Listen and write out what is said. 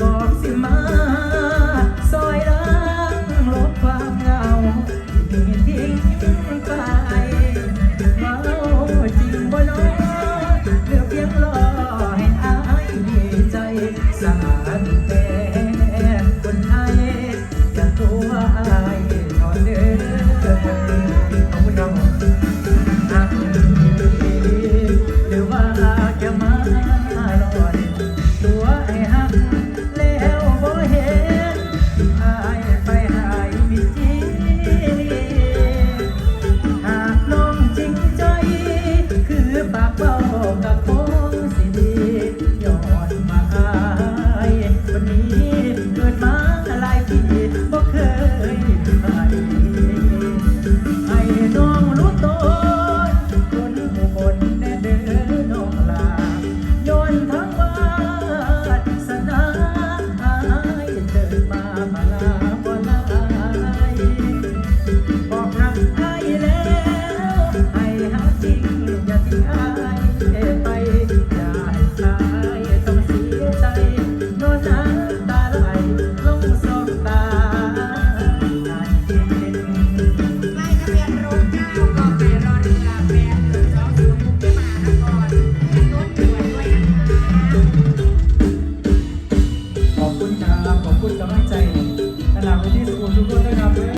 บอกสิมาซอยร่งลบความเหงาที่มีทิ้งไปเมาจริงบ่น้อเหลือเพียงรอให้อาใจสา Oh, คุณครับขอบคุณกำลังใจระดับไปที่สกูลทุกคนนะครับ